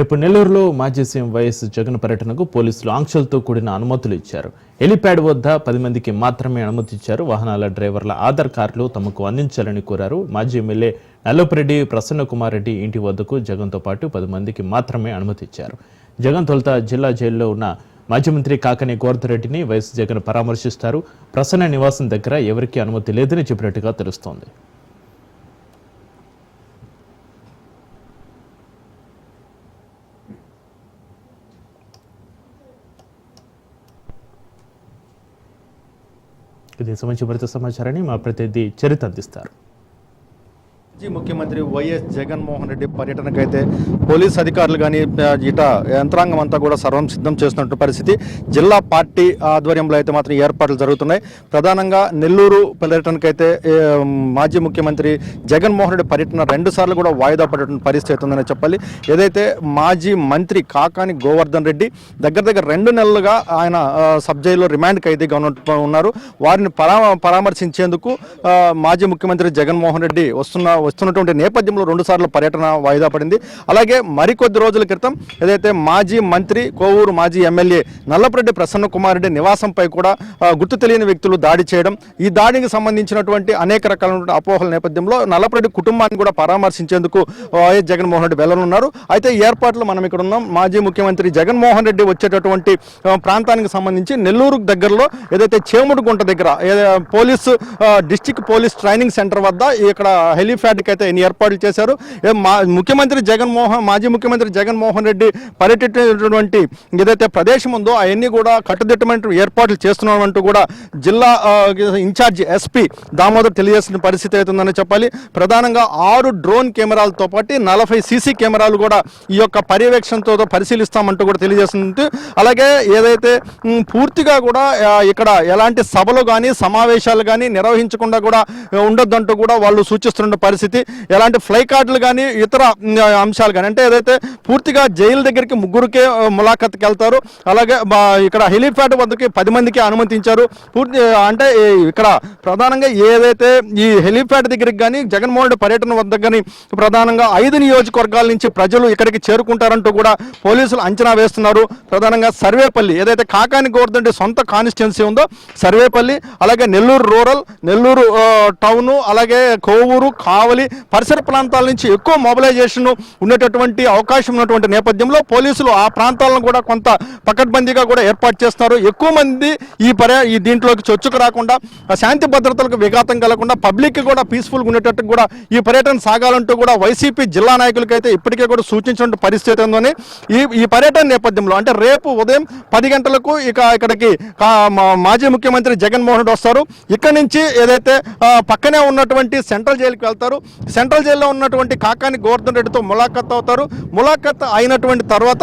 రేపు నెల్లూరులో మాజీ సీఎం వైఎస్ జగన్ పర్యటనకు పోలీసులు ఆంక్షలతో కూడిన అనుమతులు ఇచ్చారు. హెలిప్యాడ్ వద్ద పది మందికి మాత్రమే అనుమతి ఇచ్చారు వాహనాల డ్రైవర్ల ఆధార్ కార్డులు తమకు అందించాలని కోరారు. మాజీ ఎమ్మెల్యే నల్లపురెడ్డి ప్రసన్న కుమార్ రెడ్డి ఇంటి వద్దకు జగన్తో పాటు పది మందికి మాత్రమే అనుమతి ఇచ్చారు జగన్ తొలుత జిల్లా జైల్లో ఉన్న మాజీ మంత్రి కాకని గోవర్ధరెడ్డిని వైఎస్ జగన్ పరామర్శిస్తారు. ప్రసన్న నివాసం దగ్గర ఎవరికీ అనుమతి లేదని చెప్పినట్టుగా తెలుస్తోంది. ఇది సంబంధించి మరింత సమాచారాన్ని మా ప్రతినిధి చరిత అందిస్తారు. మాజీ ముఖ్యమంత్రి వైఎస్ జగన్మోహన్ రెడ్డి పర్యటనకైతే పోలీస్ అధికారులు కానీ ఇట యంత్రాంగం అంతా కూడా సర్వం సిద్ధం చేస్తున్నట్టు పరిస్థితి. జిల్లా పార్టీ ఆధ్వర్యంలో అయితే మాత్రం ఏర్పాట్లు జరుగుతున్నాయి. ప్రధానంగా నెల్లూరు పర్యటనకైతే మాజీ ముఖ్యమంత్రి జగన్మోహన్ రెడ్డి పర్యటన రెండు సార్లు కూడా వాయిదా పడేటువంటి పరిస్థితి అవుతుందని చెప్పాలి. ఏదైతే మాజీ మంత్రి కాకాని గోవర్ధన్ రెడ్డి దగ్గర దగ్గర రెండు నెలలుగా ఆయన సబ్జైల్లో సబ్ జైల్లో రిమాండ్ ఖైదీగా ఉన్న ఉన్నారు. వారిని పరా పరామర్శించేందుకు మాజీ ముఖ్యమంత్రి జగన్మోహన్ రెడ్డి వస్తున్న వస్తున్నటువంటి నేపథ్యంలో రెండుసార్లు పర్యటన వాయిదా పడింది. అలాగే మరికొద్ది రోజుల క్రితం ఏదైతే మాజీ మంత్రి కోవూరు మాజీ ఎమ్మెల్యే నల్లపరెడ్డి ప్రసన్న కుమార్ రెడ్డి నివాసంపై కూడా గుర్తు తెలియని వ్యక్తులు దాడి చేయడం ఈ దాడికి సంబంధించినటువంటి అనేక రకాలైన అపోహల నేపథ్యంలో నల్లపరెడ్డి కుటుంబాన్ని కూడా పరామర్శించేందుకు వైఎస్ జగన్మోహన్ రెడ్డి వెళ్ళనున్నారు అయితే ఏర్పాట్లు మనం ఇక్కడ ఉన్నాం. మాజీ ముఖ్యమంత్రి జగన్మోహన్ రెడ్డి వచ్చేటటువంటి ప్రాంతానికి సంబంధించి నెల్లూరు దగ్గరలో ఏదైతే చేముడుగుంట దగ్గర police district police training centre వద్ద ఇక్కడ హెలిప్యాడ్ పర్యటనకైతే ఎన్ని ఏర్పాట్లు చేశారు? ముఖ్యమంత్రి జగన్మోహన్ మాజీ ముఖ్యమంత్రి జగన్మోహన్ రెడ్డి పర్యటించినటువంటి ఏదైతే ప్రదేశం ఉందో అవన్నీ కూడా కట్టుదిట్టమైన ఏర్పాట్లు చేస్తున్నామంటూ కూడా జిల్లా ఇన్ఛార్జ్ ఎస్పీ దామోదర్ తెలియజేసిన పరిస్థితి అవుతుందని చెప్పాలి. ప్రధానంగా ఆరు డ్రోన్ కెమెరాలతో పాటు నలభై సీసీ కెమెరాలు కూడా ఈ యొక్క పర్యవేక్షణతో పరిశీలిస్తామంటూ కూడా తెలియజేస్తుంది. అలాగే ఏదైతే పూర్తిగా కూడా ఇక్కడ ఎలాంటి సభలు కానీ సమావేశాలు కానీ నిర్వహించకుండా కూడా ఉండొద్దంటూ కూడా వాళ్ళు సూచిస్తున్న పరిస్థితి ఎలాంటి ఫ్లై కార్డులు కానీ ఇతర అంశాలు కానీ అంటే ఏదైతే పూర్తిగా జైలు దగ్గరికి ముగ్గురికే ములాఖత్కి వెళ్తారు అలాగే ఇక్కడ హెలిప్యాడ్ వద్దకి పది మందికి అనుమతించారు. పూర్తి అంటే ఇక్కడ ప్రధానంగా ఏదైతే ఈ హెలిప్యాడ్ దగ్గరికి కానీ జగన్మోహన్ రెడ్డి పర్యటన వద్ద కానీ ప్రధానంగా ఐదు నియోజకవర్గాల నుంచి ప్రజలు ఇక్కడికి చేరుకుంటారంటూ కూడా పోలీసులు అంచనా వేస్తున్నారు. ప్రధానంగా సర్వేపల్లి ఏదైతే కాకాని గోర్దండి సొంత కాన్స్టిట్యున్సీ ఉందో సర్వేపల్లి అలాగే నెల్లూరు రూరల్ నెల్లూరు టౌను అలాగే కోవూరు కావలి పరిసర ప్రాంతాల నుంచి ఎక్కువ మొబిలైజేషన్ ఉండేటటువంటి అవకాశం ఉన్నటువంటి నేపథ్యంలో పోలీసులు ఆ ప్రాంతాలను కూడా కొంత పకడ్బందీగా కూడా ఏర్పాటు చేస్తున్నారు. ఎక్కువ మంది ఈ పర్య ఈ దీంట్లోకి చొచ్చుకు రాకుండా శాంతి భద్రతలకు విఘాతం కలగకుండా పబ్లిక్ కూడా పీస్ఫుల్గా ఉండేటట్టు కూడా ఈ పర్యటన సాగాలంటూ కూడా వైసీపీ జిల్లా నాయకులకైతే ఇప్పటికే కూడా సూచించిన పరిస్థితి ఉందని ఈ ఈ పర్యటన నేపథ్యంలో అంటే రేపు ఉదయం పది గంటలకు ఇక ఇక్కడికి మాజీ ముఖ్యమంత్రి జగన్మోహన్ రెడ్డి వస్తారు. ఇక్కడ నుంచి ఏదైతే పక్కనే ఉన్నటువంటి సెంట్రల్ జైలుకి వెళ్తారు. సెంట్రల్ జైల్లో ఉన్నటువంటి కాకాని గోవర్ధన్ రెడ్డితో ములాఖత్ అవుతారు. ములాఖత్ అయినటువంటి తర్వాత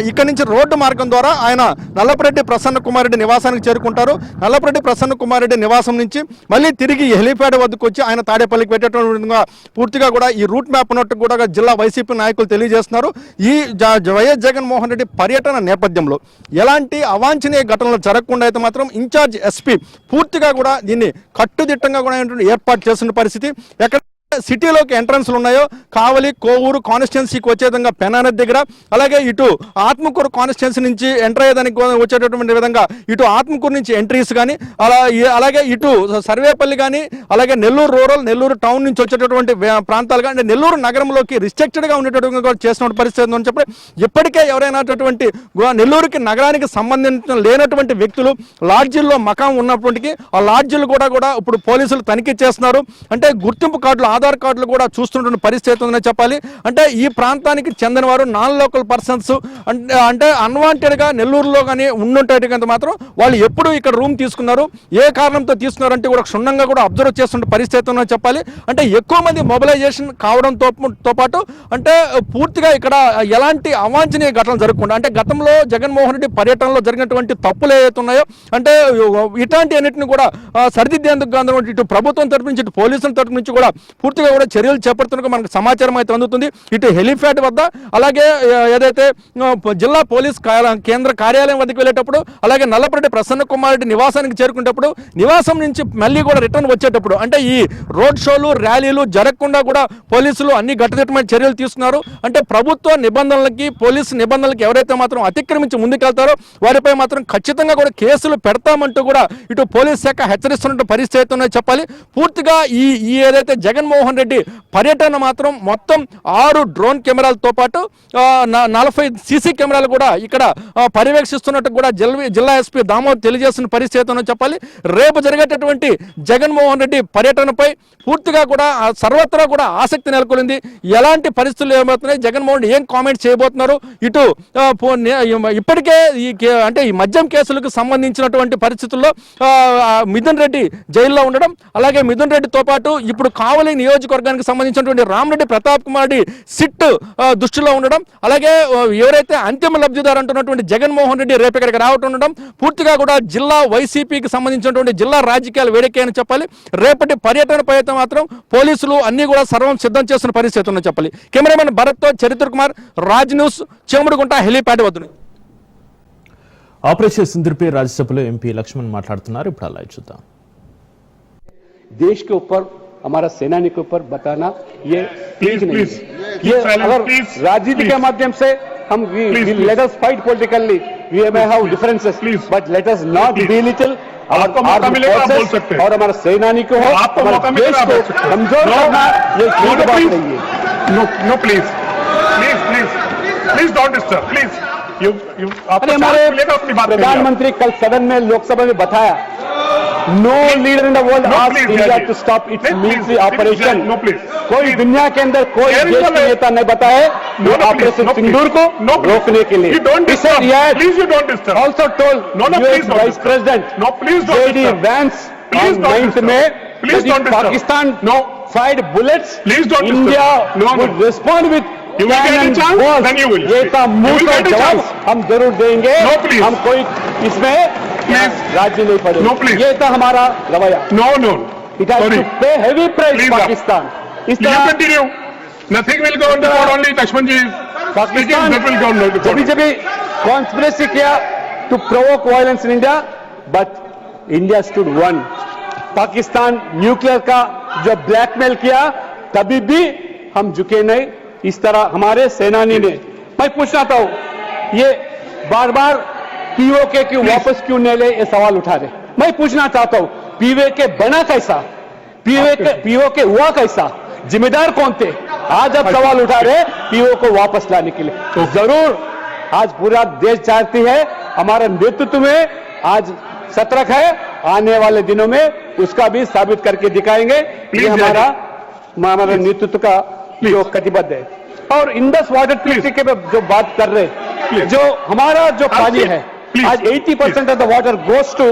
ఇక్కడి ఇక్కడ నుంచి రోడ్డు మార్గం ద్వారా ఆయన నల్లపరెడ్డి ప్రసన్న కుమారెడ్డి నివాసానికి చేరుకుంటారు. నల్లపరెడ్డి ప్రసన్న కుమారెడ్డి నివాసం నుంచి మళ్ళీ తిరిగి హెలిప్యాడ్ వద్దకు వచ్చి ఆయన తాడేపల్లికి పెట్టేటువంటి విధంగా పూర్తిగా కూడా ఈ రూట్ మ్యాప్ ఉన్నట్టు కూడా జిల్లా వైసీపీ నాయకులు తెలియజేస్తున్నారు. ఈ జ- వైఎస్ జగన్మోహన్ రెడ్డి పర్యటన నేపథ్యంలో ఎలాంటి అవాంఛనీయ ఘటనలు జరగకుండా అయితే మాత్రం ఇన్ఛార్జ్ ఎస్పీ పూర్తిగా కూడా దీన్ని కట్టుదిట్టంగా కూడా ఏర్పాటు చేస్తున్న పరిస్థితి. ఎక్కడ సిటీలోకి ఎంట్రన్స్లు ఉన్నాయో కావలి కోవూరు కాన్స్టిట్యున్సీకి వచ్చే విధంగా పెనానది దగ్గర అలాగే ఇటు ఆత్మకూరు కాన్స్టిట్యున్సీ నుంచి ఎంటర్ అయ్యేదానికి వచ్చేటటువంటి విధంగా ఇటు ఆత్మకూరు నుంచి ఎంట్రీస్ కానీ అలా అలాగే ఇటు సర్వేపల్లి కానీ అలాగే నెల్లూరు రూరల్ నెల్లూరు టౌన్ నుంచి వచ్చేటటువంటి ప్రాంతాలు కానీ నెల్లూరు నగరంలోకి రిస్ట్రిక్టెడ్గా ఉండేటటువంటి కూడా చేసిన పరిస్థితి ఉందని చెప్పి ఇప్పటికే ఎవరైనాటువంటి నెల్లూరుకి నగరానికి సంబంధించిన లేనటువంటి వ్యక్తులు లాడ్జీల్లో మకాం ఉన్నప్పటికీ ఆ లాడ్జీలు కూడా కూడా ఇప్పుడు పోలీసులు తనిఖీ చేస్తున్నారు. అంటే గుర్తింపు కార్డులు ఆధార్ ఆధార్ కార్డులు కూడా చూస్తున్న పరిస్థితి ఉందని చెప్పాలి. అంటే ఈ ప్రాంతానికి చెందిన వారు నాన్ లోకల్ పర్సన్స్. అంటే అంటే అన్వాంటెడ్గా నెల్లూరులో కానీ ఉండుంటేటంత మాత్రం వాళ్ళు ఎప్పుడు ఇక్కడ రూమ్ తీసుకున్నారు ఏ కారణంతో తీసుకున్నారు అంటే కూడా క్షుణ్ణంగా కూడా అబ్జర్వ్ చేస్తున్న పరిస్థితి ఉందని చెప్పాలి. అంటే ఎక్కువ మంది మొబిలైజేషన్ కావడంతో తో పాటు అంటే పూర్తిగా ఇక్కడ ఎలాంటి అవాంఛనీయ ఘటనలు జరగకుండా అంటే గతంలో జగన్మోహన్ రెడ్డి పర్యటనలో జరిగినటువంటి తప్పులు ఏవైతే ఉన్నాయో అంటే ఇట్లాంటి అన్నింటిని కూడా సరిదిద్దేందుకు ఇటు ప్రభుత్వం తరపు నుంచి ఇటు పోలీసుల తరపు నుంచి కూడా పూర్తి పూర్తిగా కూడా చర్యలు చేపడుతున్నట్టు మనకు సమాచారం అయితే అందుతుంది. ఇటు హెలిప్యాడ్ వద్ద అలాగే ఏదైతే జిల్లా పోలీస్ కేంద్ర కార్యాలయం వద్దకు వెళ్ళేటప్పుడు అలాగే నల్లపరెడ్డి ప్రసన్న కుమార్ రెడ్డి నివాసానికి చేరుకునేటప్పుడు నివాసం నుంచి మళ్ళీ కూడా రిటర్న్ వచ్చేటప్పుడు అంటే ఈ రోడ్ షోలు ర్యాలీలు జరగకుండా కూడా పోలీసులు అన్ని గట్టుదిట్టమైన చర్యలు తీసుకున్నారు. అంటే ప్రభుత్వ నిబంధనలకి పోలీసు నిబంధనలకి ఎవరైతే మాత్రం అతిక్రమించి ముందుకెళ్తారో వారిపై మాత్రం ఖచ్చితంగా కూడా కేసులు పెడతామంటూ కూడా ఇటు పోలీస్ శాఖ హెచ్చరిస్తున్నట్టు పరిస్థితి అయితే చెప్పాలి. పూర్తిగా ఈ ఈ ఏదైతే జగన్మోహన్ రెడ్డి పర్యటన మాత్రం మొత్తం ఆరు డ్రోన్ కెమెరాలతో పాటు నలభై సీసీ కెమెరాలు కూడా ఇక్కడ పర్యవేక్షిస్తున్నట్టు కూడా జిల్లా జిల్లా ఎస్పీ దామోద్ తెలియజేస్తున్న పరిస్థితి చెప్పాలి. రేపు జరిగేటటువంటి జగన్మోహన్ రెడ్డి పర్యటనపై పూర్తిగా కూడా సర్వత్రా కూడా ఆసక్తి నెలకొంది ఎలాంటి పరిస్థితులు ఏమవుతున్నాయి? జగన్మోహన్ రెడ్డి ఏం కామెంట్ చేయబోతున్నారు? ఇటు ఇప్పటికే ఈ కే- అంటే ఈ మద్యం కేసులకు సంబంధించినటువంటి పరిస్థితుల్లో మిథున్ రెడ్డి జైల్లో ఉండడం అలాగే మిథున్ రెడ్డితో పాటు ఇప్పుడు కావలి నియోజకవర్గానికి సంబంధించినటువంటి రామరెడ్డి ప్రతాప్ కుమార్ రెడ్డి సిట్ ఆ, దృష్టిలో ఉండడం అలాగే ఆ, ఎవరైతే అంతిమ లబ్ధిదారు అంటున్నటువంటి జగన్మోహన్ రెడ్డి రేపు ఇక్కడికి రావటం ఉండడం పూర్తిగా కూడా జిల్లా వైసీపీకి సంబంధించినటువంటి జిల్లా రాజకీయాలు వేడికే అని చెప్పాలి రేపటి పర్యటనపై అయితే మాత్రం పోలీసులు అన్ని కూడా సర్వం సిద్ధం చేస్తున్న పరిస్థితి ఉందని చెప్పాలి కెమెరామెన్ భరత్తో చరిత్ర కుమార్ రాజ్ న్యూస్ చెముడుగుంట హెలీప్యాడ్ వద్దు ఆపరేషన్ సింధుర్పై రాజ్యసభలో ఎంపీ లక్ష్మణ్ మాట్లాడుతున్నారు ఇప్పుడు అలా చూద్దాం देश के ऊपर हमारा सेनानी के ऊपर बताना ये प्लीज़ नहीं ये अगर राजनीति के माध्यम से हम let us fight politically we may have differences but let us not belittle आपको मौका मिलेगा बोल सकते हैं। और हमारा सेनानी को आपको मौका मिलेगा कमज़ोर करना ये ठीक बात नहीं है। No no please please please please don't disturb please you you आपको हमारे प्रधानमंत्री कल सदन में लोकसभा में बताया। No leader in the world India to stop its military operation कोई दुनिया के अंदर कोई देश के नेता नहीं बताए ऑपरेशन सिंदूर को रोकने के लिए। Also told vice president JD Vance में Please don't Pakistan no. fired bullets. Please don't India no, no. would respond with You will get a chance, then you will. ये का मुँह का जवाब हम ज़रूर देंगे। No, हम कोई इसमें राज्य नहीं पड़े। No. ये था हमारा रवैया। No no. It pay heavy price Pakistan इस तरह will go on the board, only Lakshman ji is speaking, Pakistan will go on the जब. जब कॉन्स्पिरेसी किया to provoke violence in India but India stood one Pakistan nuclear का जो blackmail किया तभी भी हम झुके नहीं। इस तरह हमारे सेनानी ने मैं पूछना था ये बार बार पीओके क्यों वापस क्यों नहीं ले ये सवाल उठा रहे मैं पूछना चाहता हूँ पीवे के बना कैसा? पीवे के पीओ के हुआ कैसा? जिम्मेदार कौन थे? आज अब सवाल उठा रहे पीओ को वापस लाने के लिए। तो ज़रूर आज पूरा देश चाहती है हमारे नेतृत्व में आज सतर्क है आने वाले दिनों में उसका भी साबित करके दिखाएँगे। ये हमारा हमारे नेतृत्व का जो कटिबद्ध है। और इंडस वाटर ट्रीटी के जो बात कर रहे जो हमारा जो पानी है please, आज 80 percent of the water goes to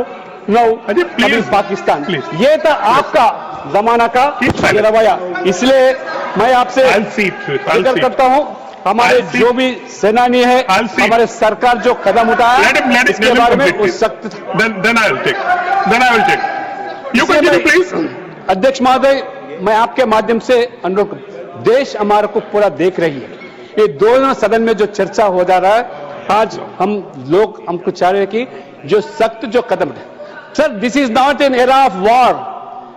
no अजी, please, पाकिस्तान please. ये था आपका जमाना का रवैया इसलिए मैं आपसे ज़िक्र करता हूँ हमारे जो भी सेनानी है. हमारे सरकार जो कदम उठाया Let him, let him, इसके बारे में please. सख्त. अध्यक्ष महोदय मैं आपके माध्यम से अनुरोध देश हमारे को पूरा देख रही है ये दोनों सदन में जो चर्चा हो जा रहा है आज हम लोग हमको चाह रहे हैं कि जो सख्त, जो कदम है। Sir this is not an era of war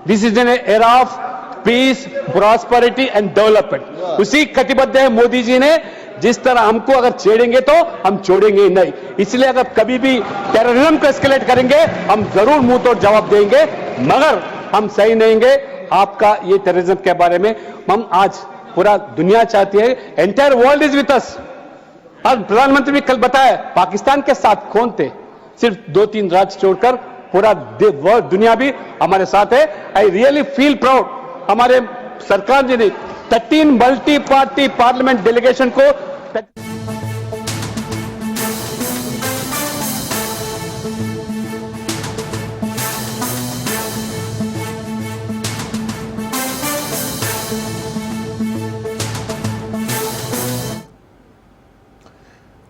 this is an era of peace prosperity and development उसी कटिबद्ध है मोदी जी ने। जिस तरह हमको अगर छेड़ेंगे तो हम छोड़ेंगे नहीं। इसलिए अगर कभी भी टेररिज्म को एस्केलेट करेंगे, हम ज़रूर मुँह तोड़ जवाब देंगे। मगर हम सही नहीं देंगे आपका ये टेररिज्म के बारे में हम आज पूरा दुनिया चाहती है। Entire world is with us और प्रधानमंत्री भी कल बताया पाकिस्तान के साथ कौन थे? सिर्फ़ दो तीन राज्य छोड़कर पूरा वर्ल्ड दुनिया भी हमारे साथ है। आई रियली फील प्राउड हमारे सरकार जी ने thirteen multi party parliament delegation को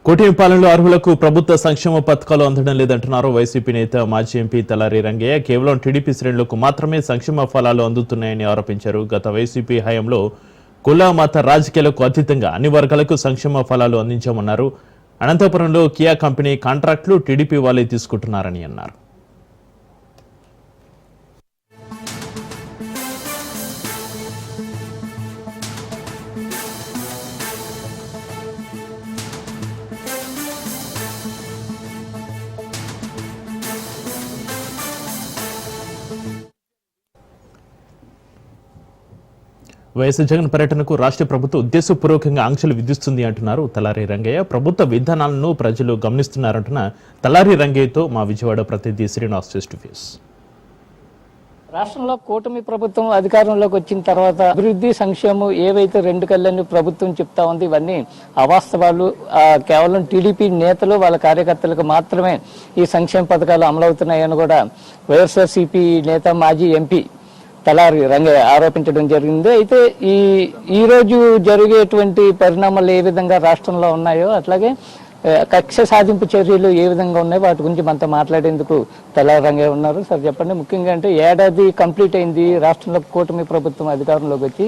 కూటమి పాలనలో అర్హులకు ప్రభుత్వ సంక్షేమ పథకాలు అందడం లేదంటున్నారు వైసీపీ నేత మాజీ ఎంపీ తలారి రంగయ్య. కేవలం టీడీపీ శ్రేణులకు మాత్రమే సంక్షేమ ఫలాలు అందుతున్నాయని ఆరోపించారు. గత వైసీపీ హయాంలో కుల మత రాజకీయాలకు అతీతంగా అన్ని వర్గాలకు సంక్షేమ ఫలాలు అందించామన్నారు. అనంతపురంలో కియా కంపెనీ కాంట్రాక్టులు టీడీపీ వాళ్ళే తీసుకుంటున్నారని అన్నారు. వైఎస్ జగన్ పర్యటనకు రాష్ట్ర ప్రభుత్వం ఉద్దేశపూర్వకంగా ఆంక్షలు విధిస్తుంది అంటున్నారు తలారి రంగయ్య. ప్రభుత్వ విధానాలను ప్రజలు గమనిస్తున్నారంటున్న తలారి రంగయ్యతో మా విజయవాడ ప్రతినిధి శ్రీనివాస్ ఫేస్ టు ఫేస్. రాష్ట్రంలో కూటమి ప్రభుత్వం అధికారంలోకి వచ్చిన తర్వాత అభివృద్ధి సంక్షేమం ఏవైతే రెండు కళ్ళని ప్రభుత్వం చెప్తా ఉంది ఇవన్నీ అవాస్తవాలు. కేవలం టీడీపీ నేతలు వాళ్ళ కార్యకర్తలకు మాత్రమే ఈ సంక్షేమ పథకాలు అమలవుతున్నాయని కూడా వైఎస్ఆర్సీపీ నేత మాజీ ఎంపీ తలారి రంగయ్య ఆరోపించడం జరిగింది. అయితే ఈ ఈరోజు జరిగేటువంటి పరిణామాలు ఏ విధంగా రాష్ట్రంలో ఉన్నాయో అట్లాగే కక్ష సాధింపు చర్యలు ఏ విధంగా ఉన్నాయో వాటి గురించి మనతో మాట్లాడేందుకు తెల్లారంగా రంగయ్య ఉన్నారు. సార్ చెప్పండి. ముఖ్యంగా అంటే ఏడాది కంప్లీట్ అయింది రాష్ట్రంలో కూటమి ప్రభుత్వం అధికారంలోకి వచ్చి.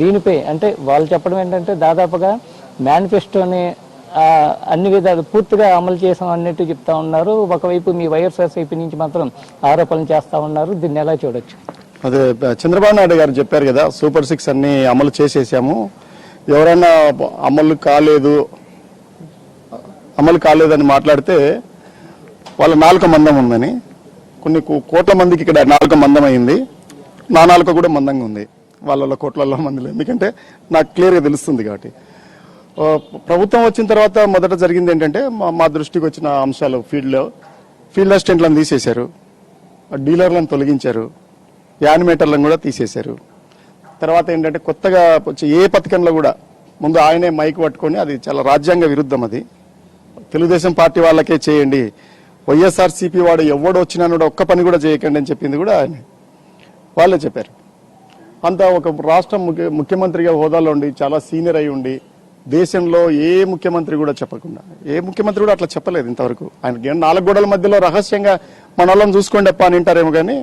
దీనిపై అంటే వాళ్ళు చెప్పడం ఏంటంటే దాదాపుగా మేనిఫెస్టోని అన్ని విధాలు పూర్తిగా అమలు చేసాం అన్నట్టు చెప్తా ఉన్నారు. ఒకవైపు మీ వైఎస్ఆర్సీపీ నుంచి మాత్రం ఆరోపణలు చేస్తా ఉన్నారు. దీన్ని ఎలా చూడొచ్చు? అదే చంద్రబాబు నాయుడు గారు చెప్పారు కదా సూపర్ సిక్స్ అన్ని అమలు చేసేసాము. ఎవరైనా అమలు కాలేదు అమలు కాలేదని మాట్లాడితే వాళ్ళ నాలుక మందం ఉందని కొన్ని కో- కోట్ల మందికి ఇక్కడ నాలుక మందం అయింది. నా నాలుక కూడా మందంగా ఉంది. వాళ్ళ కోట్లలో మందిలో ఎందుకంటే నాకు క్లియర్గా తెలుస్తుంది కాబట్టి. ప్రభుత్వం వచ్చిన తర్వాత మొదట జరిగింది ఏంటంటే మా మా దృష్టికి వచ్చిన అంశాలు ఫీల్డ్లో ఫీల్డ్ అసిస్టెంట్లను తీసేశారు డీలర్లను తొలగించారు. యానిమేటర్లను కూడా తీసేశారు. తర్వాత ఏంటంటే కొత్తగా ఏ పథకంలో కూడా ముందు ఆయనే మైక్ పట్టుకొని అది చాలా రాజ్యాంగ విరుద్ధం అది. తెలుగుదేశం పార్టీ వాళ్ళకే చేయండి. వైఎస్ఆర్సీపీ వాడు ఎవడు వచ్చినా కూడా ఒక్క పని కూడా చేయకండి అని చెప్పింది కూడా ఆయన. వాళ్ళే చెప్పారు. అంత ఒక రాష్ట్ర ముఖ్య ముఖ్యమంత్రిగా హోదాలో ఉండి చాలా సీనియర్ అయి ఉండి దేశంలో ఏ ముఖ్యమంత్రి కూడా చెప్పకుండా ఏ ముఖ్యమంత్రి కూడా అట్లా చెప్పలేదు ఇంతవరకు. ఆయన నాలుగు గోడల మధ్యలో రహస్యంగా మన వాళ్ళని చూసుకోండి అప్ప అని అంటారేమో కానీ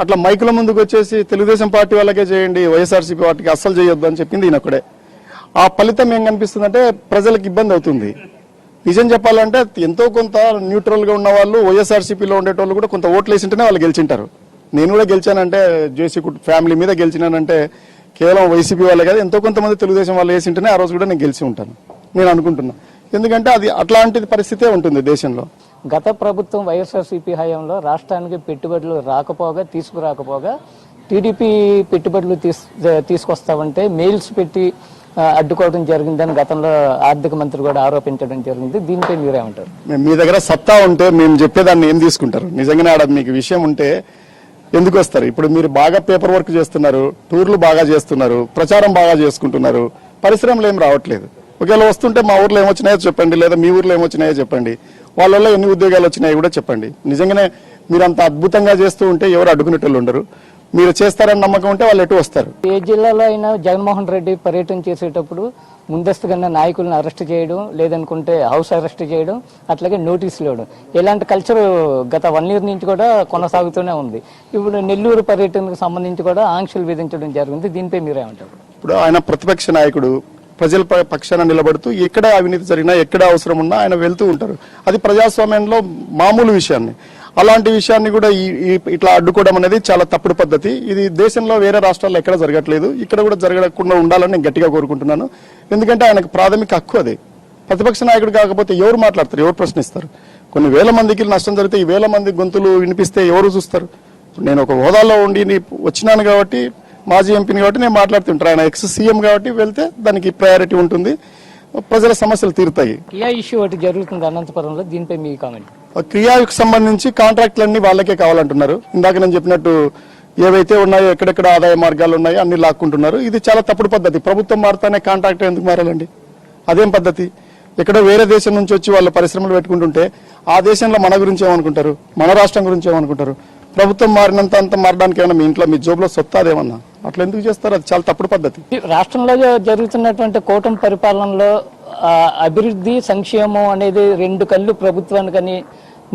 అట్లా మైకుల ముందుకు వచ్చేసి తెలుగుదేశం పార్టీ వాళ్ళకే చేయండి వైఎస్ఆర్సీపీ వాటికి అస్సలు చేయొద్దు అని చెప్పింది ఈయనొక్కడే ఆ ఫలితం ఏం కనిపిస్తుందంటే ప్రజలకు ఇబ్బంది అవుతుంది. నిజం చెప్పాలంటే ఎంతో కొంత న్యూట్రల్గా ఉన్న వాళ్ళు వైఎస్ఆర్సీపీలో ఉండేటోళ్ళు కూడా కొంత ఓట్లు వేసింటేనే వాళ్ళు గెలిచింటారు. నేను కూడా గెలిచానంటే జేసీ కుట్- ఫ్యామిలీ మీద గెలిచినానంటే కేవలం వైసీపీ వాళ్ళే కాదు ఎంతో కొంతమంది తెలుగుదేశం వాళ్ళు వేసింటేనే ఆ రోజు కూడా నేను గెలిచి ఉంటాను. నేను అనుకుంటున్నా. ఎందుకంటే అది అట్లాంటి పరిస్థితే ఉంటుంది దేశంలో. గత ప్రభుత్వం వైఎస్ఆర్సీపీ హయాంలో రాష్ట్రానికి పెట్టుబడులు రాకపోగా తీసుకురాకపోగా టీడీపీ పెట్టుబడులు తీస్ తీసుకొస్తామంటే మెయిల్స్ పెట్టి అడ్డుకోవడం జరిగిందని గతంలో ఆర్థిక మంత్రి కూడా ఆరోపించడం జరిగింది. దీనిపై మీరేమంటారు? మీ దగ్గర సత్తా ఉంటే మేము చెప్పేదాన్ని ఏం తీసుకుంటారు? నిజంగానే ఆడ మీకు విషయం ఉంటే ఎందుకు వస్తారు? ఇప్పుడు మీరు బాగా పేపర్ వర్క్ చేస్తున్నారు టూర్లు బాగా చేస్తున్నారు ప్రచారం బాగా చేసుకుంటున్నారు పరిశ్రమలు ఏం రావట్లేదు. ఒకవేళ వస్తుంటే మా ఊర్లో ఏమొచ్చినాయో చెప్పండి లేదా మీ ఊర్లో ఏమొచ్చినాయో చెప్పండి. వాళ్ళ ఎన్ని ఉద్యోగాలు వచ్చినాయో కూడా చెప్పండి. నిజంగానే మీరు అంత అద్భుతంగా చేస్తూ ఉంటే ఎవరు అడ్డుకునేటోళ్ళు ఉండరు. మీరు చేస్తారని నమ్మకం ఉంటే వాళ్ళు ఎటు వస్తారు? ఏ జిల్లాలో అయినా జగన్మోహన్ రెడ్డి పర్యటన చేసేటప్పుడు ముందస్తుగానే నాయకులను అరెస్ట్ చేయడం లేదనుకుంటే హౌస్ అరెస్ట్ చేయడం అట్లాగే నోటీసులు ఇవ్వడం. ఇలాంటి కల్చర్ గత వన్ ఇయర్ నుంచి కూడా కొనసాగుతూనే ఉంది. ఇప్పుడు నెల్లూరు పర్యటనకు సంబంధించి కూడా ఆంక్షలు విధించడం జరిగింది. దీనిపై మీరేమంటారు? ఇప్పుడు ఆయన ప్రతిపక్ష నాయకుడు ప్రజల ప- పక్షాన నిలబడుతూ ఎక్కడ అవినీతి జరిగినా ఎక్కడ అవసరం ఉన్నా ఆయన వెళ్తూ ఉంటారు. అది ప్రజాస్వామ్యంలో మామూలు విషయాన్ని. అలాంటి విషయాన్ని కూడా ఈ ఇట్లా అడ్డుకోవడం అనేది చాలా తప్పుడు పద్ధతి. ఇది దేశంలో వేరే రాష్ట్రాల్లో ఎక్కడ జరగట్లేదు. ఇక్కడ కూడా జరగకుండా ఉండాలని నేను గట్టిగా కోరుకుంటున్నాను. ఎందుకంటే ఆయనకు ప్రాథమిక హక్కు అది. ప్రతిపక్ష నాయకుడు కాకపోతే ఎవరు మాట్లాడతారు? ఎవరు ప్రశ్నిస్తారు? కొన్ని వేల మందికి నష్టం జరిగితే ఈ వేల మంది గొంతులు వినిపిస్తే ఎవరు చూస్తారు? నేను ఒక హోదాలో ఉండి వచ్చినాను కాబట్టి మాజీ ఎంపీని కాబట్టి నేను మాట్లాడుతుంటాను ఆయన ఎక్స్ సీఎం కాబట్టి వెళ్తే దానికి ప్రయారిటీ ఉంటుంది. ప్రజల సమస్యలు తీరుతాయి. కియా ఇష్యూ ఒకటి జరుగుతుంది అనంతపురంలో. దీనిపై మీ కామెంట్ క్రియాకు సంబంధించి కాంట్రాక్ట్లన్నీ వాళ్ళకే కావాలంటున్నారు. ఇందాక నేను చెప్పినట్టు ఏవైతే ఉన్నాయో ఎక్కడెక్కడ ఆదాయ మార్గాలు ఉన్నాయో అన్ని లాక్కుంటున్నారు. ఇది చాలా తప్పుడు పద్ధతి. ప్రభుత్వం మారుతానే కాంట్రాక్టర్ ఎందుకు మారాలండి? అదేం పద్ధతి? ఎక్కడో వేరే దేశం నుంచి వచ్చి వాళ్ళు పరిశ్రమలు పెట్టుకుంటుంటే ఆ దేశంలో మన గురించి ఏమనుకుంటారు? మన రాష్ట్రం గురించి ఏమనుకుంటారు? ప్రభుత్వం మారినంత అంత మారడానికి ఏమన్నా మీ ఇంట్లో మీ జోబులో సొత్తా అదేమన్నా? అట్లా ఎందుకు చేస్తారు? అది చాలా తప్పుడు పద్ధతి. రాష్ట్రంలో జరుగుతున్నటువంటి కూటమి పరిపాలనలో అభివృద్ధి సంక్షేమం అనేది రెండు కళ్ళు ప్రభుత్వానికని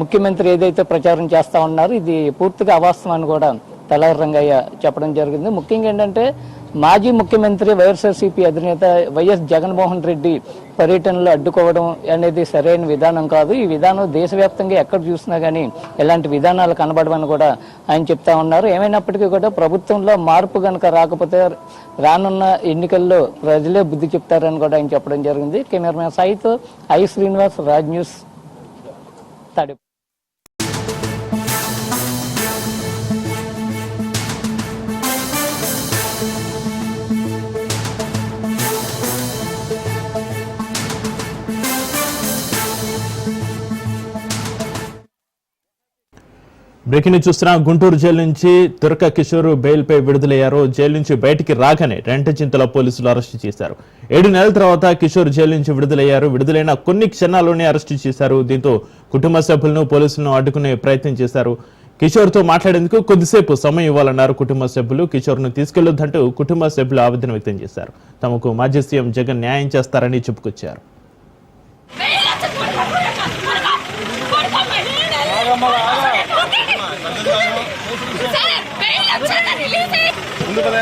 ముఖ్యమంత్రి ఏదైతే ప్రచారం చేస్తా ఉన్నారో ఇది పూర్తిగా అవాస్తవం అని కూడా తెల్లవారు రంగయ్య చెప్పడం జరిగింది. ముఖ్యంగా ఏంటంటే మాజీ ముఖ్యమంత్రి వైఎస్ఆర్సీపీ అధినేత వైఎస్ జగన్మోహన్ రెడ్డి పర్యటనలో అడ్డుకోవడం అనేది సరైన విధానం కాదు. ఈ విధానం దేశవ్యాప్తంగా ఎక్కడ చూసినా కానీ ఇలాంటి విధానాలు కనబడవని కూడా ఆయన చెప్తా ఉన్నారు. ఏమైనప్పటికీ కూడా ప్రభుత్వంలో మార్పు కనుక రాకపోతే రానున్న ఎన్నికల్లో ప్రజలే బుద్ధి చెప్తారని కూడా ఆయన చెప్పడం జరిగింది. కెమెరామెన్ సాయితో ఐ శ్రీనివాస్ రాజ్ న్యూస్ తడి బ్రేకింగ్ చూస్తున్నా. గుంటూరు జైలు నుంచి తురక కిషోర్ బెయిల్పై విడుదలయ్యారు. జైలు నుంచి బయటికి రాగానే రెంట చింతల పోలీసులు అరెస్టు చేశారు. ఏడు నెలల తర్వాత కిషోర్ జైలు నుంచి విడుదలయ్యారు. విడుదలైన కొన్ని క్షణాల్లోనే అరెస్టు చేశారు. దీంతో కుటుంబ సభ్యులను పోలీసులను అడ్డుకునే ప్రయత్నం చేశారు. కిషోర్తో మాట్లాడేందుకు కొద్దిసేపు సమయం ఇవ్వాలన్నారు కుటుంబ సభ్యులు. కిషోర్ను తీసుకెళ్ళొద్దంటూ కుటుంబ సభ్యులు ఆవేదన వ్యక్తం చేశారు. తమకు మాజీ సీఎం జగన్ న్యాయం చేస్తారని చెప్పుకొచ్చారు. ముందు కదా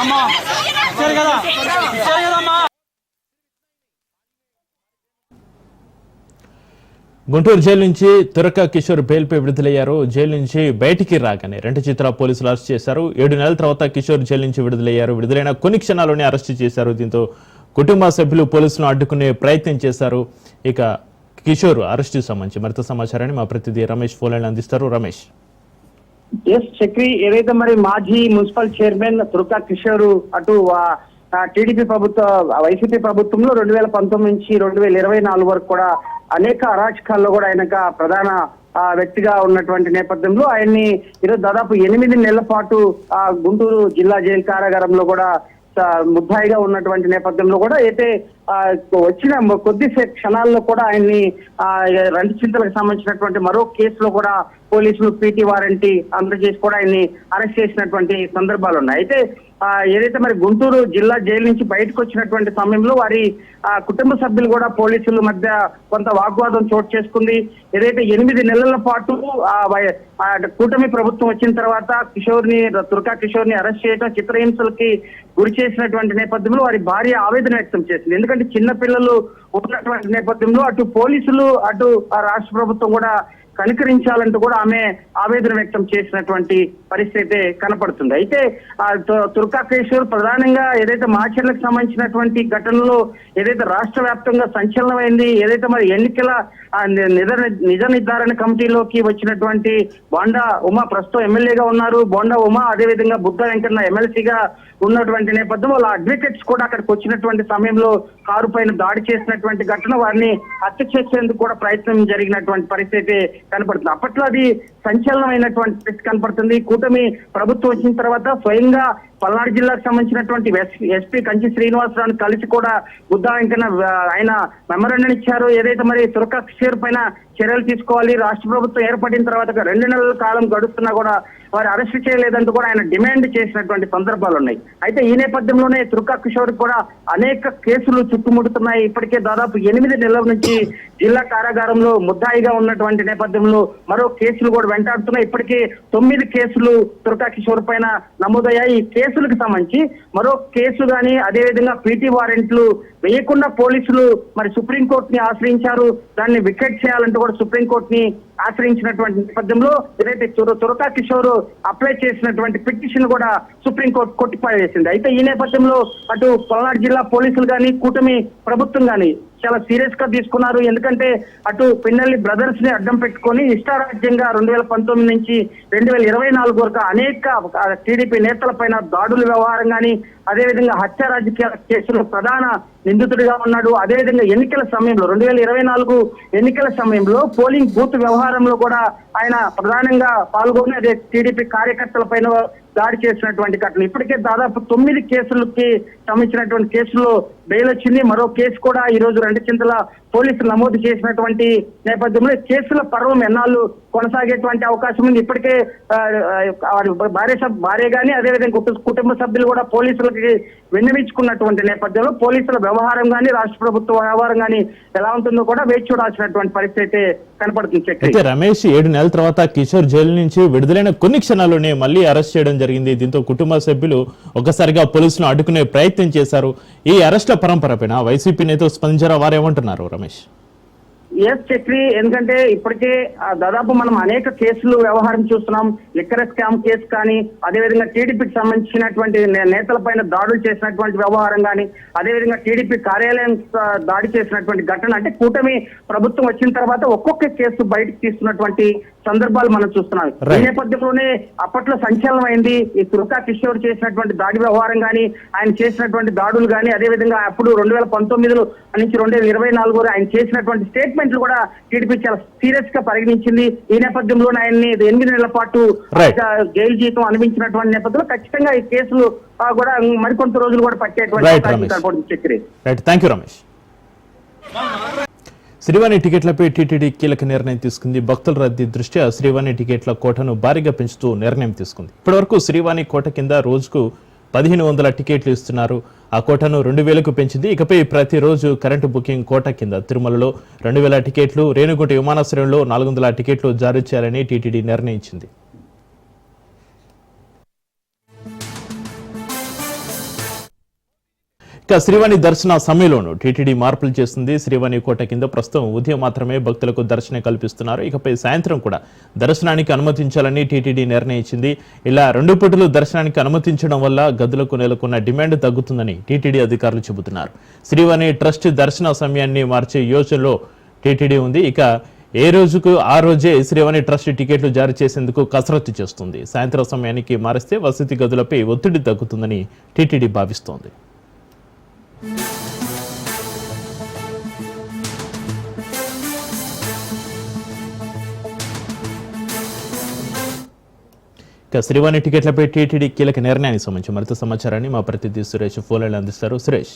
అమ్మా సరే కదా సరే కదమ్మా గుంటూరు జైలు నుంచి తురక కిషోర్ బెయిల్పై విడుదలయ్యారు. జైలు నుంచి బయటికి రాగానే రెండు చిత్ర పోలీసులు అరెస్ట్ చేశారు. ఏడు నెలల తర్వాత కిషోర్ జైలు నుంచి విడుదలయ్యారు. విడుదలైన కొన్ని క్షణాల్లోనే అరెస్ట్ చేశారు. దీంతో కుటుంబ సభ్యులు పోలీసులను అడ్డుకునే ప్రయత్నం చేశారు. ఇక కిషోర్ అరెస్టు సంబంధించి మరింత సమాచారాన్ని మా ప్రతినిధి రమేష్ ఫోలైన్ అందిస్తారు. రమేష్. ఎస్ చక్రి ఏదైతే మరి మాజీ మున్సిపల్ చైర్మన్ తురకా కిషోర్ అటు టీడీపీ ప్రభుత్వ వైసీపీ ప్రభుత్వంలో రెండు వేల పంతొమ్మిది నుంచి రెండు వేల ఇరవై నాలుగు వరకు కూడా అనేక అరాచకాల్లో కూడా ఆయనక ప్రధాన ఆ, వ్యక్తిగా ఉన్నటువంటి నేపథ్యంలో ఆయన్ని ఈరోజు దాదాపు ఎనిమిది నెలల పాటు ఆ గుంటూరు జిల్లా జైలు కారాగారంలో కూడా ముద్దాయిగా ఉన్నటువంటి నేపథ్యంలో కూడా అయితే వచ్చిన మ- కొద్ది క్షణాల్లో కూడా ఆయన్ని రెండు చింతలకు సంబంధించినటువంటి మరో కేసులో కూడా పోలీసులు పీటీ వారంటీ అందజేసి కూడా ఆయన్ని అరెస్ట్ చేసినటువంటి సందర్భాలు ఉన్నాయి. అయితే ఏదైతే మరి గుంటూరు జిల్లా జైలు నుంచి బయటకు వచ్చినటువంటి సమయంలో వారి ఆ, కుటుంబ సభ్యులు కూడా పోలీసుల మధ్య కొంత వాగ్వాదం చోటు చేసుకుంది. ఏదైతే ఎనిమిది నెలల పాటు కూటమి ప్రభుత్వం వచ్చిన తర్వాత కిషోర్ని దుర్గా తుర్కా కిషోర్ని అరెస్ట్ చేయడం చిత్రహింసలకి గురి చేసినటువంటి నేపథ్యంలో వారి భార్య ఆవేదన వ్యక్తం చేసింది. ఎందుకంటే చిన్న పిల్లలు ఉన్నటువంటి నేపథ్యంలో అటు పోలీసులు అటు ఆ రాష్ట్ర ప్రభుత్వం కూడా కనికరించాలంటూ కూడా ఆమె ఆవేదన వ్యక్తం చేసినటువంటి పరిస్థితి అయితే కనపడుతుంది. అయితే ఆ tu- ప్రధానంగా ఏదైతే మాచర్లకు సంబంధించినటువంటి ఘటనలో ఏదైతే రాష్ట్ర వ్యాప్తంగా సంచలనమైంది ఏదైతే మరి ఎన్నికల నిజ నిర్ధారణ కమిటీలోకి వచ్చినటువంటి బోండా ఉమా ప్రస్తుతం ఎమ్మెల్యేగా ఉన్నారు. బోండా ఉమా అదేవిధంగా బుద్ధ వెంకన్న ఎమ్మెల్సీగా ఉన్నటువంటి నేపథ్యంలో వాళ్ళ అడ్వకేట్స్ కూడా అక్కడికి వచ్చినటువంటి సమయంలో కారు పైన దాడి చేసినటువంటి ఘటన వారిని హత్య చేసేందుకు కూడా ప్రయత్నం జరిగినటువంటి పరిస్థితి కనపడుతుంది. అప్పట్లో అది సంచలనమైనటువంటి కనపడుతుంది. కూటమి ప్రభుత్వం వచ్చిన తర్వాత స్వయంగా పల్నాడు జిల్లాకు సంబంధించినటువంటి ఎస్పీ కంచి శ్రీనివాసరావు కలిసి కూడా బుద్ధా వెంకన్న ఆయన మెమరాండం ఇచ్చారు. ఏదైతే మరి తురక షేర్ పైన చర్యలు తీసుకోవాలి రాష్ట్ర ప్రభుత్వం ఏర్పడిన తర్వాత రెండు నెలల కాలం గడుస్తున్నా కూడా వారు అరెస్ట్ చేయలేదంటూ కూడా ఆయన డిమాండ్ చేసినటువంటి సందర్భాలు ఉన్నాయి. అయితే ఈ నేపథ్యంలోనే తుర్కా కిషోర్ కూడా అనేక కేసులు చుట్టుముడుతున్నాయి. ఇప్పటికే దాదాపు ఎనిమిది నెలల నుంచి జిల్లా కారాగారంలో ముద్దాయిగా ఉన్నటువంటి నేపథ్యంలో మరో కేసులు కూడా వెంటాడుతున్నాయి. ఇప్పటికే తొమ్మిది కేసులు తుర్కా కిషోర్ పైన నమోదయ్యాయి. ఈ కేసులకు సంబంధించి మరో కేసు గాని అదేవిధంగా పీటీ వారెంట్లు వేయకుండా పోలీసులు మరి సుప్రీంకోర్టుని ఆశ్రయించారు దాన్ని వికెట్ చేయాలంటూ కూడా సుప్రీంకోర్టుని ఆశ్రయించినటువంటి నేపథ్యంలో ఏదైతే తుర కిషోర్ అప్లై చేసినటువంటి పిటిషన్ కూడా సుప్రీంకోర్టు కొట్టిపారేసింది. అయితే ఈ నేపథ్యంలో అటు పల్నాడు జిల్లా పోలీసులు కానీ కూటమి ప్రభుత్వం కానీ చాలా సీరియస్గా తీసుకున్నారు. ఎందుకంటే అటు పిన్నల్లి బ్రదర్స్ని అడ్డం పెట్టుకొని ఇష్టారాజ్యంగా రెండు వేల పంతొమ్మిది నుంచి రెండు వేల ఇరవై నాలుగు వరకు అనేక టీడీపీ నేతల పైన దాడుల వ్యవహారం కానీ అదేవిధంగా హత్య రాజకీయాల కేసులో ప్రధాన నిందితుడిగా ఉన్నాడు. అదేవిధంగా ఎన్నికల సమయంలో రెండు వేల ఇరవై నాలుగు ఎన్నికల సమయంలో పోలింగ్ బూత్ వ్యవహారంలో కూడా ఆయన ప్రధానంగా పాల్గొని అదే టీడీపీ కార్యకర్తల పైన దాడి చేసినటువంటి ఘటన. ఇప్పటికే దాదాపు తొమ్మిది కేసులకి సంబంధించినటువంటి కేసుల్లో బెయిల్ వచ్చింది. మరో కేసు కూడా ఈ రోజు రెండు చింతల పోలీసులు నమోదు చేసినటువంటి నేపథ్యంలో కేసుల పర్వం ఎన్నాళ్ళు కొనసాగేటువంటి అవకాశం ఉంది. ఇప్పటికే భార్య సబ్- భార్య గాని అదేవిధంగా కుటుంబ సభ్యులు కూడా పోలీసులకి విన్నవించుకున్నటువంటి నేపథ్యంలో పోలీసుల వ్యవహారం గాని రాష్ట్ర ప్రభుత్వ వ్యవహారం గాని ఎలా ఉంటుందో కూడా వేచి చూడాల్సినటువంటి పరిస్థితి అయితే కనపడుతుంది అయితే రమేష్ ఏడు నెలల తర్వాత కిషోర్ జైలు నుంచి విడుదలైన కొన్ని క్షణాల్లోనే మళ్ళీ అరెస్ట్ చేయడం జరిగింది. దీంతో కుటుంబ సభ్యులు ఒక్కసారిగా పోలీసులను అడ్డుకునే ప్రయత్నం చేశారు. ఈ అరెస్ట్ల పరంపరపైన వైసీపీ నేతలు స్పందించారా? వారేమంటున్నారు రమేష్? ఎస్ చక్రి ఎందుకంటే ఇప్పటికే దాదాపు మనం అనేక కేసులు వ్యవహారం చూస్తున్నాం. లిక్కర స్కామ్ కేసు కానీ అదేవిధంగా టీడీపీకి సంబంధించినటువంటి నే- నేతలపైన దాడులు చేసినటువంటి వ్యవహారం కానీ అదేవిధంగా టీడీపీ కార్యాలయం దాడి చేసినటువంటి ఘటన అంటే కూటమి ప్రభుత్వం వచ్చిన తర్వాత ఒక్కొక్క కేసు బయటకు తీస్తున్నటువంటి సందర్భాలు మనం చూస్తున్నాం. ఈ. నేపథ్యంలోనే అప్పట్లో సంచలనమైంది. ఈ తుర్కా కిషోర్ చేసినటువంటి దాడి వ్యవహారం కానీ ఆయన చేసినటువంటి దాడులు కానీ అదేవిధంగా అప్పుడు రెండు వేల పంతొమ్మిదిలో నుంచి రెండు వేల ఇరవై నాలుగు ఆయన చేసినటువంటి స్టేట్మెంట్లు కూడా టీడీపీ చాలా సీరియస్గా పరిగణించింది. ఈ నేపథ్యంలోనే ఆయన్ని ఎనిమిది నెలల పాటు జైలు జీతం అనిపించినటువంటి నేపథ్యంలో ఖచ్చితంగా ఈ కేసులు కూడా మరికొంత రోజులు కూడా పట్టేటువంటి థ్యాంక్ యూ రమేష్ శ్రీవాణి టికెట్లపై టీటీడీ కీలక నిర్ణయం తీసుకుంది. భక్తుల రద్దీ దృష్ట్యా శ్రీవాణి టికెట్ల కోటను భారీగా పెంచుతూ నిర్ణయం తీసుకుంది. ఇప్పటివరకు శ్రీవాణి కోట కింద రోజుకు పదిహేను వందల టికెట్లు ఇస్తున్నారు. ఆ కోటను రెండు వేలకు పెంచింది. ఇకపై ప్రతిరోజు కరెంటు బుకింగ్ కోట కింద తిరుమలలో రెండు వేల టికెట్లు రేణుగుంట విమానాశ్రయంలో నాలుగు వందల టికెట్లు జారీ చేయాలని టీటీడీ నిర్ణయించింది. ఇక శ్రీవాణి దర్శన సమయంలోనూ టీటీడీ మార్పులు చేస్తుంది. శ్రీవాణి కోట కింద ప్రస్తుతం ఉదయం మాత్రమే భక్తులకు దర్శనం కల్పిస్తున్నారు. ఇకపై సాయంత్రం కూడా దర్శనానికి అనుమతించాలని టీటీడీ నిర్ణయించింది. ఇలా రెండు పూటలు దర్శనానికి అనుమతించడం వల్ల గదులకు నెలకొన్న డిమాండ్ తగ్గుతుందని టీటీడీ అధికారులు చెబుతున్నారు. శ్రీవాణి ట్రస్ట్ దర్శన సమయాన్ని మార్చే యోచనలో టీటీడీ ఉంది. ఇక ఏ రోజుకు ఆ రోజే శ్రీవాణి ట్రస్ట్ టికెట్లు జారీ చేసేందుకు కసరత్తు చేస్తుంది. సాయంత్రం సమయానికి మారిస్తే వసతి గదులపై ఒత్తిడి తగ్గుతుందని టీటీడీ భావిస్తోంది. ఇక శ్రీవాణి టికెట్లపై టీటీడీ కీలక నిర్ణయానికి సంబంధించి మరింత సమాచారాన్ని మా ప్రతినిధి సురేష్ ఫోన్లలో అందిస్తారు. సురేష్.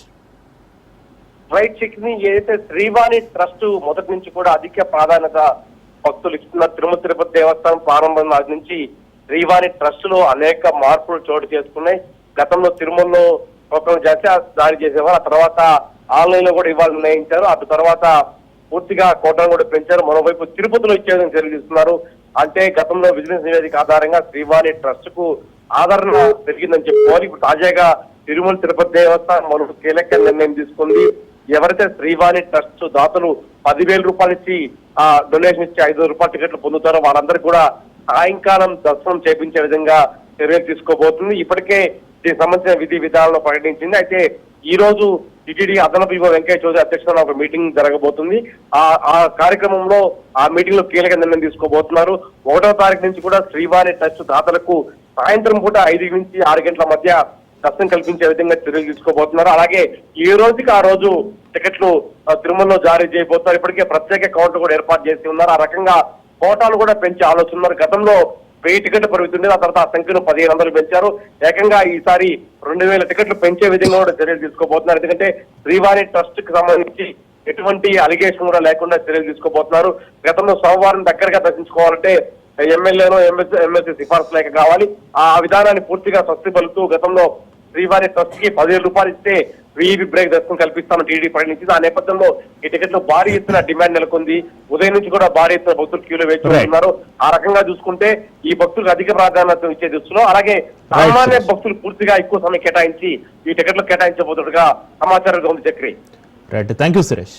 రైట్ చెక్ని ఏదైతే శ్రీవాణి ట్రస్ట్ మొదటి నుంచి కూడా అధిక ప్రాధాన్యత భక్తులు ఇస్తున్న తిరుమల తిరుపతి దేవస్థానం ప్రారంభం నాటి నుంచి శ్రీవాణి ట్రస్ట్లో అనేక మార్పులు చోటు చేసుకున్నాయి. గతంలో తిరుమలలో ఒక చేస్తే దాడి చేసేవారు. ఆ తర్వాత ఆన్లైన్లో కూడా ఇవాళ నిర్ణయించారు. అటు తర్వాత పూర్తిగా కోటను కూడా పెంచారు. మరోవైపు తిరుపతిలో ఇచ్చేదని తెలియజేస్తున్నారు అంటే గతంలో విజిలెన్స్ నివేదిక ఆధారంగా శ్రీవాణి ట్రస్ట్కు ఆదరణ పెరిగిందని చెప్పుకోవాలి ఇప్పుడు తాజాగా తిరుమల తిరుపతి దేవస్థానం మనకు కీలక నిర్ణయం తీసుకుంది. ఎవరైతే శ్రీవాణి ట్రస్ట్ దాతలు పదివేల రూపాయలు ఇచ్చి ఆ డొనేషన్ ఇచ్చి ఐదు రూపాయల టికెట్లు పొందుతారో వాళ్ళందరూ కూడా సాయంకాలం దర్శనం చేపించే విధంగా చర్యలు తీసుకోబోతుంది. ఇప్పటికే దీనికి సంబంధించిన విధి విధానాలను ప్రకటించింది. అయితే ఈ రోజు టిటిడి అదనపు ఇవ్వ వెంకయ్య చౌదరి అధ్యక్షతన ఒక మీటింగ్ జరగబోతుంది. ఆ ఆ కార్యక్రమంలో ఆ మీటింగ్లో కీలక నిర్ణయం తీసుకోబోతున్నారు. ఒకటో తారీఖు నుంచి కూడా శ్రీవాణి ట్రస్ట్ దాతలకు సాయంత్రం పూట ఐదు నుంచి ఆరు గంటల మధ్య దర్శనం కల్పించే విధంగా చర్యలు తీసుకోబోతున్నారు. అలాగే ఈ రోజుకి ఆ రోజు టికెట్లు తిరుమలలో జారీ చేయబోతున్నారు. ఇప్పటికే ప్రత్యేక కౌంటర్ కూడా ఏర్పాటు చేసి ఉన్నారు. ఆ రకంగా కోటాలు కూడా పెంచే ఆలోచన ఉన్నారు. గతంలో వెయ్యి టికెట్లు పెరుగుతుండేది ఆ తర్వాత ఆ సంఖ్యను పదిహేను వందలు పెంచారు. ఏకంగా ఈసారి రెండు వేల టికెట్లు పెంచే విధంగా కూడా చర్యలు తీసుకోబోతున్నారు. ఎందుకంటే శ్రీవాణి ట్రస్ట్కి సంబంధించి ఎటువంటి అలిగేషన్ కూడా లేకుండా చర్యలు తీసుకోబోతున్నారు. గతంలో సోమవారం దగ్గరగా దర్శించుకోవాలంటే ఎమ్మెల్యేను ఎంఎస్ ఎంఎస్సీ సిఫార్సు లేక కావాలి. ఆ విధానాన్ని పూర్తిగా స్వస్తి పలుకుతూ గతంలో శ్రీవారి ట్రస్ట్కి పదివేల రూపాయలు ఇస్తే వీవీ బ్రేక్ దర్శనం కల్పిస్తామని టీడీ ప్రకటించింది ఆ నేపథ్యంలో ఈ టికెట్లు భారీ ఎత్తున డిమాండ్ నెలకొంది. ఉదయం నుంచి కూడా భారీ ఎత్తున భక్తులు క్యూలో వేచి. ఉన్నారు. ఆ రకంగా చూసుకుంటే ఈ భక్తులకు అధిక ప్రాధాన్యత ఇచ్చే దృష్టిలో అలాగే సామాన్య భక్తులు పూర్తిగా ఎక్కువ సమయం కేటాయించి ఈ టికెట్లు కేటాయించబోతున్నట్టుగా సమాచారం ఉంది Chakri. Right thank you Suresh